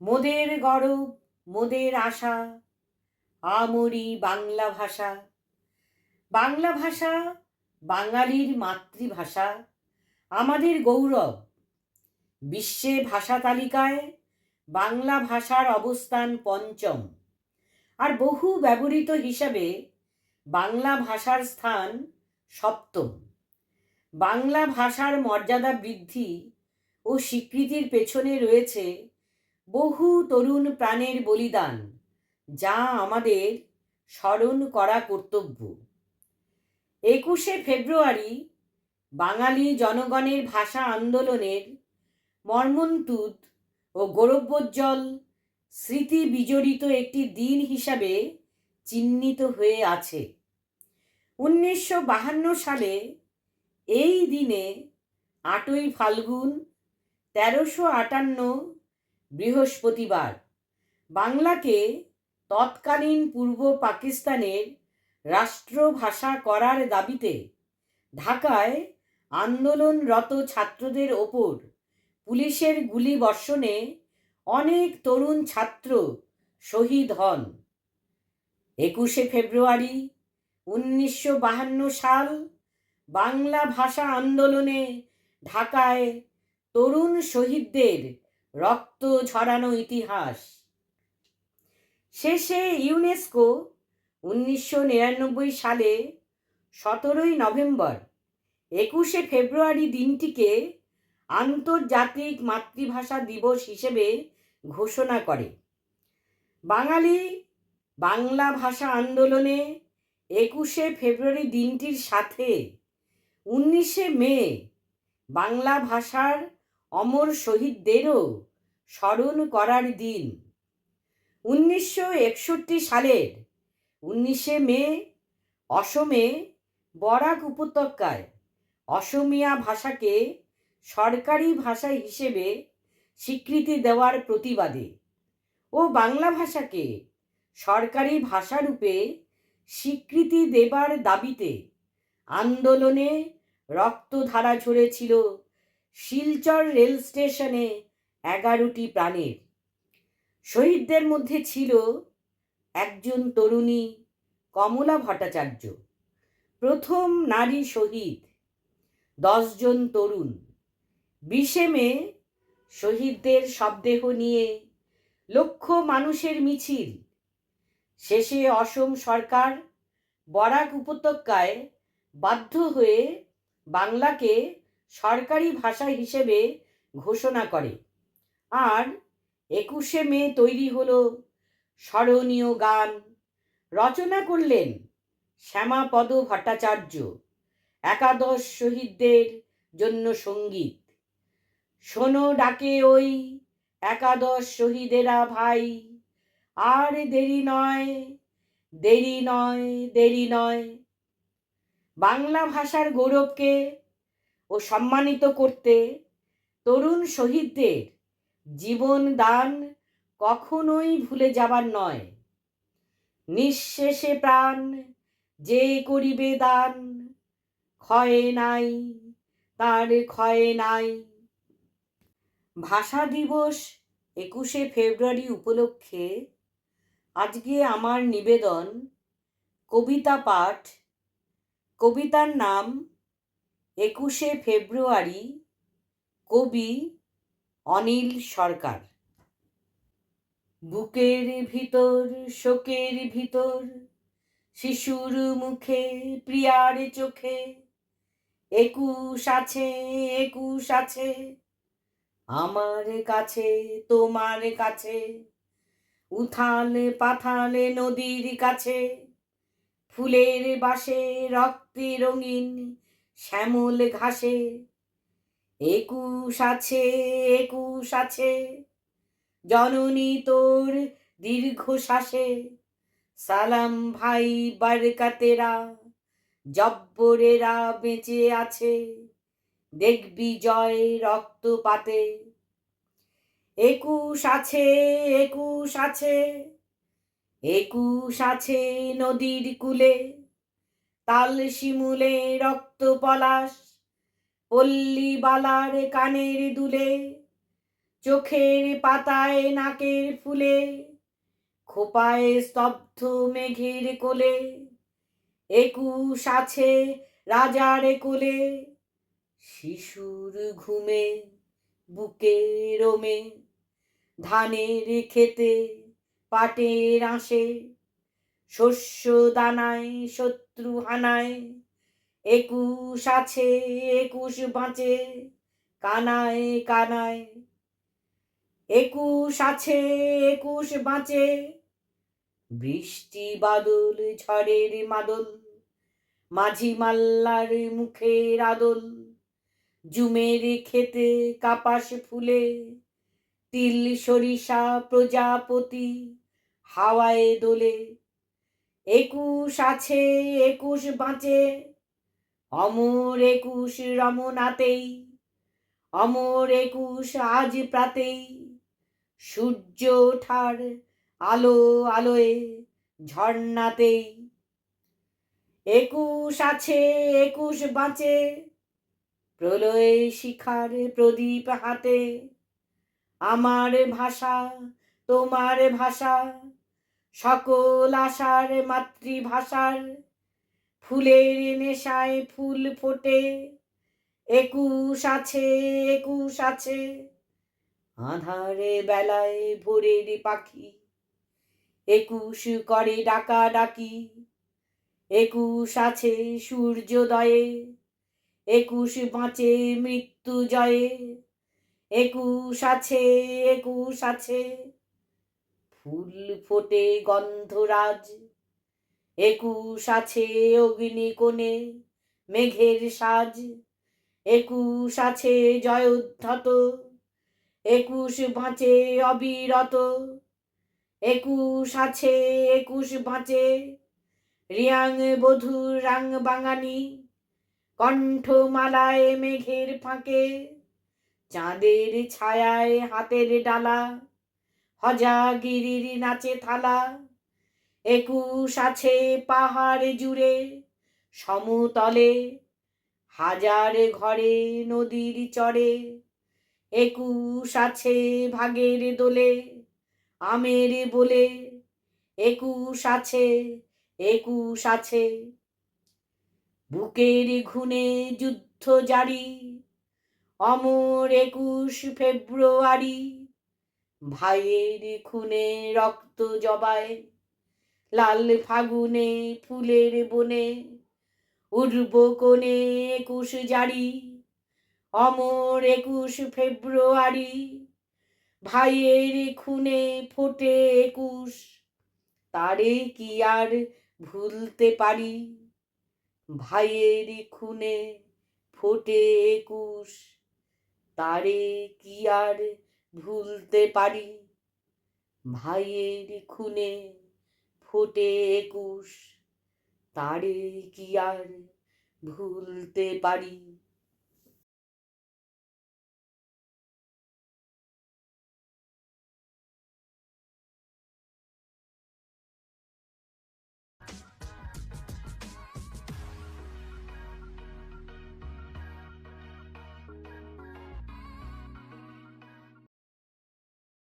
মোদের গরব, মোদের আশা, আমরি বাংলা ভাষা। বাংলা ভাষা বাঙালির মাতৃভাষা, আমাদের গৌরব। বিশ্বে ভাষা তালিকায় বাংলা ভাষার অবস্থান পঞ্চম। আর বহু ব্যবহৃত হিসাবে বাংলা ভাষার স্থান সপ্তম। বাংলা ভাষার মর্যাদা বৃদ্ধি ও স্বীকৃতির পেছনে রয়েছে বহু তরুণ প্রাণের বলিদান, যা আমাদের স্মরণ করা কর্তব্য। একুশে ফেব্রুয়ারি বাঙালি জনগণের ভাষা আন্দোলনের মর্মন্তুদ ও গৌরবোজ্জ্বল স্মৃতি বিজড়িত একটি দিন হিসাবে চিহ্নিত হয়ে আছে। উনিশশো বাহান্ন সালে এই দিনে আটই ফাল্গুন তেরোশো আটান্ন বৃহস্পতিবার। বাংলাকে তৎকালীন পূর্ব পাকিস্তানের রাষ্ট্রভাষা করার দাবিতে ঢাকায় আন্দোলনরত ছাত্রদের ওপর পুলিশের গুলি বর্ষণে অনেক তরুণ ছাত্র শহীদ হন। একুশে ফেব্রুয়ারি উনিশশো বাহান্ন সাল বাংলা ভাষা আন্দোলনে ঢাকায় তরুণ শহীদদের রক্ত ঝরানো ইতিহাস। শেষে ইউনেস্কো উনিশশো নিরানব্বই সালে সতেরোই নভেম্বর, একুশে ফেব্রুয়ারি দিনটিকে আন্তর্জাতিক মাতৃভাষা দিবস হিসেবে ঘোষণা করে। বাঙালি বাংলা ভাষা আন্দোলনে একুশে ফেব্রুয়ারি দিনটির সাথে উনিশে মে বাংলা ভাষার অমর শহীদদেরও স্মরণ করার দিন। উনিশশো একষট্টি সালের উনিশে মে অসমে বরাক উপত্যকায় অসমিয়া ভাষাকে সরকারি ভাষা হিসেবে স্বীকৃতি দেওয়ার প্রতিবাদে ও বাংলা ভাষাকে সরকারি ভাষারূপে স্বীকৃতি দেবার দাবিতে আন্দোলনে রক্তধারা ঝরেছিল। শিলচর রেল স্টেশনে এগারোটি প্রাণের। শহীদদের মধ্যে ছিল একজন তরুণী কমলা ভট্টাচার্য। প্রথম নারী শহীদ দশজন তরুণ। বিশে মে শহীদদের শবদেহ নিয়ে লক্ষ মানুষের মিছিল। শেষে অসম সরকার বরাক উপত্যকায় বাধ্য হয়ে বাংলাকে সরকারি ভাষা হিসেবে ঘোষণা করে। আর একুশে মে তৈরি হলো স্মরণীয় গান। রচনা করলেন শ্যামাপদ ভট্টাচার্য, একাদশ শহীদদের জন্য সংগীত। শোনো ডাকে ওই একাদশ শহীদেরা ভাই, আর দেরি নয় দেরি নয় দেরি নয়। বাংলা ভাষার গৌরবকে ও সম্মানিত করতে তরুণ শহীদদের জীবন দান কখনোই ভুলে যাবার নয়। নিঃশেষে প্রাণ যে করিবে দান, ক্ষয়ে নাই, তার ক্ষয়ে নাই। ভাষা দিবস একুশে ফেব্রুয়ারি উপলক্ষে আজকে আমার নিবেদন কবিতা পাঠ, কবিতার নাম একুশে ফেব্রুয়ারি কবি অনিল সরকার। বুকের ভিতর, শোকের ভিতর, শিশুর মুখে, প্রিয়ার চোখে, একুশ আছে একুশ আছে, আমার কাছে, তোমার কাছে উথালে পাথালে নদীর কাছে, ফুলের বাসে রক্তে রঙিন শ্যামল ঘাসে, একুশ আছে একুশ আছে। জননী তোর দীর্ঘ দীর্ঘশ্বাসে, সালাম ভাই বারকাতেরা, জব্বরেরা বেঁচে আছে। দেখবি জয় রক্তপাতে। একুশ আছে একুশ আছে একুশ আছে নদীর কূলে তাল শিমুলে রক্ত পলাশ, পল্লী বালার কানের দুলে, চোখের পাতায় নাকের ফুলে, খোপায় স্তব্ধ মেঘের কোলে, একুশ আছে রাজার কোলে, শিশুর ঘুমে, বুকে রোমে, ধানের খেতে পাটের আঁশে, শস্য দানায়, শত্রু হানায় একুশ আছে, একুশ বাঁচে, কানায় কানায়। একুশ আছে, একুশ বাঁচে, বৃষ্টি বাদল, ঝড়ের মাদল, মাঝি মাল্লার মুখের আদল, জুমের খেতে কাপাস ফুলে, তিল, সরিষা প্রজাপতি হাওয়ায় দোলে। একুশ আছে, একুশ বাঁচে অমর একুশ রমনাতেই, অমর একুশ আজ প্রাতেই, সূর্য ওঠার আলো আলোয় ঝর্ণাতেই। একুশ আছে, একুশ বাঁচে, প্রলয়ে শিখার প্রদীপ হাতে। আমার ভাষা, তোমার ভাষা, সকল আশার মাতৃভাষার ফুলের নেশায় ফুল ফোটে। একুশ আছে একুশ আছে। আধারে বেলায় ভোরের পাখি। একুশ করে ডাকা ডাকি একুশ আছে সূর্যোদয়ে। একুশ বাঁচে মৃত্যু জয়ে। একুশ আছে একুশ আছে। ফুল ফোটে গন্ধরাজ। একুশ আছে অগ্নিকোণে মেঘের সাজ। একুশ আছে জয়োদ্ধত একুশ বাঁচে অবিরত। একুশ আছে, একুশ বাঁচে রিয়াং বধুর রাং বাঙানি কণ্ঠমালায় মেঘের ফাঁকে, চাঁদের ছায়ায় হাতের ডালা। হজাগিরির নাচে থালা। একুশ আছে পাহাড় জুড়ে, সমতলে, হাজার ঘরে নদীর চরে। একুশ আছে ভাগের দোলে, আমের বলে। একুশ আছে একুশ আছে। বুকের ঘুনে যুদ্ধ জারি, অমর একুশ ফেব্রুয়ারি। ভাইয়ের খুনে রক্ত জবায় লাল ফাগুনে, ফুলের বনে, উঠব কোণে একুশ জারি, অমর একুশ ফেব্রুয়ারি, ভাইয়ের খুনে ফোটে একুশ, তারে কি আর ভুলতে পারি? ভাইয়ের খুনে ফোটে একুশ, তারে কি আর ভুলতে পারি? ভাইয়ের খুনে ফোটে একুশ। তারে কি আর ভুলতে পারি?